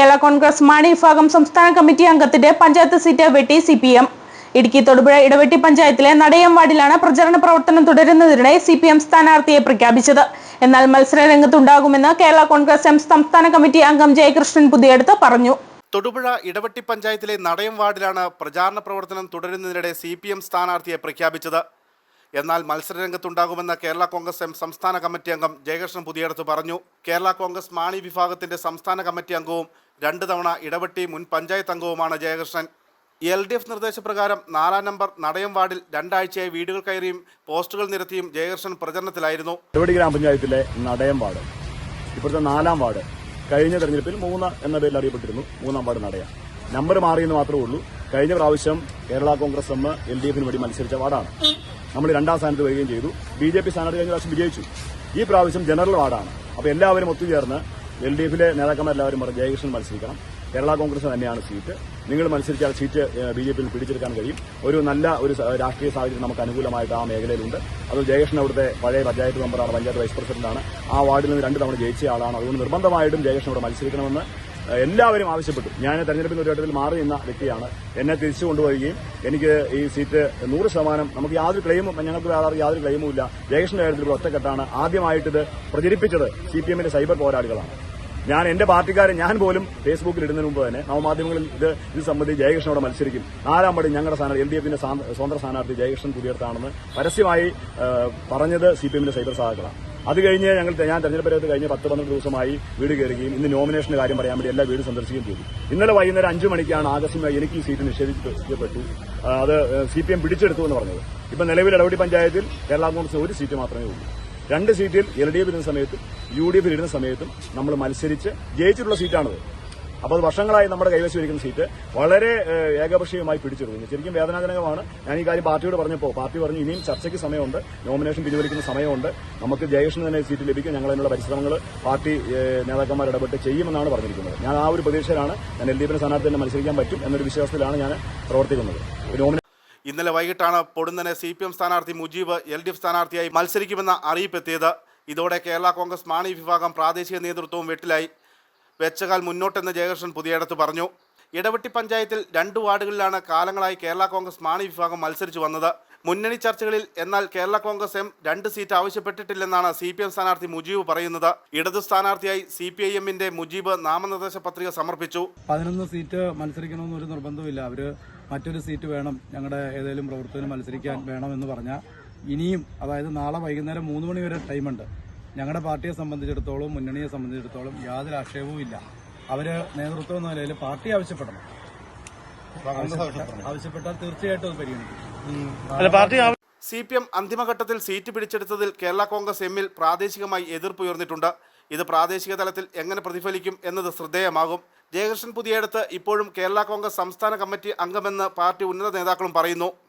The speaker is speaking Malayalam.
കേരള കോൺഗ്രസ് മാണി വിഭാഗം സംസ്ഥാന കമ്മിറ്റി അംഗത്തിന്റെ പഞ്ചായത്ത് സീറ്റ് വെട്ടി C P M. Idukki Thodupuzha Idavetti പഞ്ചായത്തിലെ നടയം വാർഡിലാണ് പ്രചരണ പ്രവർത്തനം തുടരുന്നതിനിടെ സി പി എം സ്ഥാനാർത്ഥിയെ പ്രഖ്യാപിച്ചത്. എന്നാൽ മത്സര രംഗത്തുണ്ടാകുമെന്ന് കേരള കോൺഗ്രസ് എം സംസ്ഥാന കമ്മിറ്റി അംഗം ജയകൃഷ്ണൻ പുതിയെടുത്ത് പറഞ്ഞു. തൊടുപുഴ ഇടവെട്ടി പഞ്ചായത്തിലെ നടയം വാർഡിലാണ് പ്രചാരണ പ്രവർത്തനം തുടരുന്നതിനിടെ സി പി എം സ്ഥാനാർത്ഥിയെ പ്രഖ്യാപിച്ചത്. എന്നാൽ മത്സരരംഗത്തുണ്ടാകുമെന്ന് കേരള കോൺഗ്രസ് എം സംസ്ഥാന കമ്മിറ്റി അംഗം ജയകൃഷ്ണൻ പുതിയടത്ത് പറഞ്ഞു. കേരള കോൺഗ്രസ് മാണി വിഭാഗത്തിന്റെ സംസ്ഥാന കമ്മിറ്റി അംഗവും രണ്ട് തവണ ഇടവെട്ടി മുൻ പഞ്ചായത്ത് അംഗവുമാണ് ജയകൃഷ്ണൻ. എൽ ഡി എഫ് നിർദ്ദേശപ്രകാരം നാലാം നമ്പർ നടയം വാർഡിൽ രണ്ടാഴ്ചയായി വീടുകൾ കയറിയും പോസ്റ്റുകൾ നിരത്തിയും ജയകൃഷ്ണൻ പ്രചരണത്തിലായിരുന്നു. ഇടവടി ഗ്രാമപഞ്ചായത്തിലെ നടയം വാർഡ് ഇപ്പോഴത്തെ നാലാം വാർഡ് കഴിഞ്ഞ തെരഞ്ഞെടുപ്പിൽ മൂന്ന് എന്ന പേരിൽ അറിയപ്പെട്ടിരുന്നു മൂന്നാം വാർഡ് നടയ. നമ്പർ മാറിയെന്ന് മാത്രമേ ഉള്ളൂ. കഴിഞ്ഞ പ്രാവശ്യം Kerala Congress M L D എഫിന് വേണ്ടി മത്സരിച്ച വാർഡാണ്. നമ്മൾ രണ്ടാം സ്ഥാനത്ത് വരികയും ചെയ്തു. ബി ജെ പി സ്ഥാനാർത്ഥി കഴിഞ്ഞ പ്രാവശ്യം വിജയിച്ചു. ഈ പ്രാവശ്യം ജനറൽ വാർഡാണ്. അപ്പോൾ എല്ലാവരും ഒത്തുചേർന്ന് എൽ ഡി എഫിലെ നേതാക്കന്മാരെല്ലാവരും പറഞ്ഞു ജയകൃഷ്ണൻ മത്സരിക്കണം. കേരള കോൺഗ്രസ് തന്നെയാണ് സീറ്റ്. നിങ്ങൾ മത്സരിച്ചാൽ സീറ്റ് ബി ജെ പിയിൽ പിടിച്ചെടുക്കാൻ കഴിയും. ഒരു നല്ല ഒരു രാഷ്ട്രീയ സാഹചര്യം നമുക്ക് അനുകൂലമായിട്ട് ആ മേഖലയിലുണ്ട്. അത് ജയകൃഷ്ണൻ അവിടുത്തെ പഴയ പഞ്ചായത്ത് മെമ്പറാണ് പഞ്ചായത്ത് വൈസ് പ്രസിഡന്റാണ്. ആ വാർഡിൽ നിന്ന് രണ്ട് തവണ ജയിച്ച ആളാണ്. അതുകൊണ്ട് നിർബന്ധമായിട്ടും ജയകൃഷ്ണൻ ഇവിടെ മത്സരിക്കണമെന്ന് എല്ലാവരും ആവശ്യപ്പെട്ടു. ഞാൻ തെരഞ്ഞെടുപ്പിന്റെ ഒരു ഘട്ടത്തിൽ മാറി നിന്ന വ്യക്തിയാണ്. എന്നെ തിരിച്ചു കൊണ്ടുവരികയും എനിക്ക് ഈ സീറ്റ് നൂറ് ശതമാനം നമുക്ക് യാതൊരു ക്ലെയിമും ഞങ്ങൾക്ക് വേറെ യാതൊരു ക്ലെയിമും ഇല്ല. ജയകൃഷ്ണന്റെ കാര്യത്തിൽ ഒറ്റക്കെട്ടാണ്. ആദ്യമായിട്ട് ഇത് പ്രചരിപ്പിച്ചത് സി പി എമ്മിന്റെ സൈബർ പോരാളികളാണ്. ഞാൻ എന്റെ പാർട്ടിക്കാരെ ഞാൻ പോലും ഫേസ്ബുക്കിൽ ഇടുന്നതിന് മുമ്പ് തന്നെ നവമാധ്യമങ്ങളിൽ ഇത് ഇത് സംബന്ധിച്ച് ജയകൃഷ്ണനോട് മത്സരിക്കും. നാലാം പടി ഞങ്ങളുടെ സ്ഥാനാർത്ഥി എൽ ഡി എഫിന്റെ സ്വതന്ത്ര സ്ഥാനാർത്ഥി ജയകൃഷ്ണൻ പുതിയർത്താണെന്ന് പരസ്യമായി പറഞ്ഞത് സി പി എമ്മിന്റെ സൈബർ സഹാക്കളാണ് അത് കഴിഞ്ഞ് ഞങ്ങൾ ഞാൻ തെരഞ്ഞെടുപ്പ് രംഗത്ത് കഴിഞ്ഞ പത്ത് പന്ത്രണ്ട് ദിവസമായി വീട് കയറുകയും ഇന്ന് നോമിനേഷന്റെ കാര്യം പറയാൻ വേണ്ടി എല്ലാ വീടും സന്ദർശിക്കുകയും ചെയ്തു. ഇന്നലെ വൈകുന്നേരം അഞ്ചു മണിക്കാണ് ആകസ്മികമായി എനിക്ക് ഈ സീറ്റ് നിഷേധിക്കപ്പെട്ടു. അത് സി പി എം പിടിച്ചെടുത്തു എന്ന് പറഞ്ഞത്. ഇപ്പം നിലവിൽ ഇടപെടി പഞ്ചായത്തിൽ കേരള കോൺഗ്രസ് ഒരു സീറ്റ് മാത്രമേ ഉള്ളൂ. രണ്ട് സീറ്റിൽ എൽ ഡി എഫ് ഇരുന്ന സമയത്തും യു ഡി എഫ് ഇരുന്ന സമയത്തും നമ്മൾ മത്സരിച്ച് ജയിച്ചിട്ടുള്ള സീറ്റാണത്. അപ്പോൾ അത് വർഷങ്ങളായി നമ്മുടെ കൈവശം ഇരിക്കുന്ന സീറ്റ് വളരെ ഏകപക്ഷീയമായി പിടിച്ചെടുക്കുന്നു ശരിക്കും വേദനാജനകമാണ്. ഞാൻ ഈ കാര്യം പാർട്ടിയോട് പറഞ്ഞപ്പോൾ പാർട്ടി പറഞ്ഞു ഇനിയും ചർച്ചയ്ക്ക് സമയമുണ്ട്. നോമിനേഷൻ പിൻവലിക്കുന്ന സമയമുണ്ട്. നമുക്ക് ജയകൃഷ്ണൻ തന്നെ സീറ്റ് ലഭിക്കും. ഞങ്ങൾ അതിനുള്ള പരിശ്രമങ്ങൾ പാർട്ടി നേതാക്കന്മാർ ഇടപെട്ട് ചെയ്യുമെന്നാണ് പറഞ്ഞിരിക്കുന്നത്. ഞാൻ ആ ഒരു പ്രതീക്ഷയിലാണ് ഞാൻ എൽ ഡി എഫിന്റെ സ്ഥാനാർത്ഥി തന്നെ മത്സരിക്കാൻ പറ്റും എന്നൊരു വിശ്വാസത്തിലാണ് ഞാൻ പ്രവർത്തിക്കുന്നത്. ഇന്നലെ വൈകിട്ടാണ് പൊടുന്നനെ സി പി എം സ്ഥാനാർത്ഥി മുജീബ് എൽ ഡി എഫ് സ്ഥാനാർത്ഥിയായി മത്സരിക്കുമെന്ന അറിയിപ്പ് അറിയിപ്പെത്തിയത് ഇതോടെ കേരള കോൺഗ്രസ് മാണി വിഭാഗം പ്രാദേശിക നേതൃത്വവും വെട്ടിലായി. വെച്ചകാൽ മുന്നോട്ടെന്ന് ജയകൃഷ്ണൻ പുതിയടത്ത് പറഞ്ഞു. ഇടവെട്ടി പഞ്ചായത്തിൽ രണ്ട് വാർഡുകളിലാണ് കാലങ്ങളായി കേരള കോൺഗ്രസ് മാണി വിഭാഗം മത്സരിച്ചു വന്നത്. മുന്നണി ചർച്ചകളിൽ എന്നാൽ കേരള കോൺഗ്രസ് എം രണ്ട് സീറ്റ് ആവശ്യപ്പെട്ടിട്ടില്ലെന്നാണ് സി പി എം സ്ഥാനാർത്ഥി മുജീബ് പറയുന്നത്. ഇടതു സ്ഥാനാർത്ഥിയായി സി പി ഐ എമ്മിന്റെ മുജീബ് നാമനിർദ്ദേശ പത്രിക സമർപ്പിച്ചു. പതിനൊന്ന് സീറ്റ് മത്സരിക്കണമെന്ന് ഒരു നിർബന്ധമില്ല അവർ മറ്റൊരു സീറ്റ് വേണം. ഞങ്ങളുടെ ഏതെങ്കിലും പ്രവർത്തനം മത്സരിക്കാൻ വേണമെന്ന് പറഞ്ഞാൽ ഇനിയും അതായത് നാളെ വൈകുന്നേരം മൂന്ന് മണി വരെ ടൈമുണ്ട്. ഞങ്ങളുടെ പാർട്ടിയെ സംബന്ധിച്ചിടത്തോളം മുന്നണിയെ സംബന്ധിച്ചിടത്തോളം യാതൊരു ആക്ഷേപവും ഇല്ല. അവർ നേതൃത്വം എന്ന നിലയിൽ പാർട്ടി ആവശ്യപ്പെടണം. ആവശ്യപ്പെട്ടാൽ തീർച്ചയായിട്ടും അത് പരിഗണിക്കും. സി പി എം അന്തിമഘട്ടത്തിൽ സീറ്റ് പിടിച്ചെടുത്തതിൽ കേരള കോൺഗ്രസ് എമ്മിൽ പ്രാദേശികമായി എതിർപ്പ് ഉയർന്നിട്ടുണ്ട്. ഇത് പ്രാദേശിക തലത്തിൽ എങ്ങനെ പ്രതിഫലിക്കും എന്നത് ശ്രദ്ധേയമാകും. ജയകൃഷ്ണൻ പുതിയടത്ത് ഇപ്പോഴും കേരള കോൺഗ്രസ് സംസ്ഥാന കമ്മിറ്റി അംഗമെന്ന് പാർട്ടി ഉന്നത നേതാക്കളും പറയുന്നു.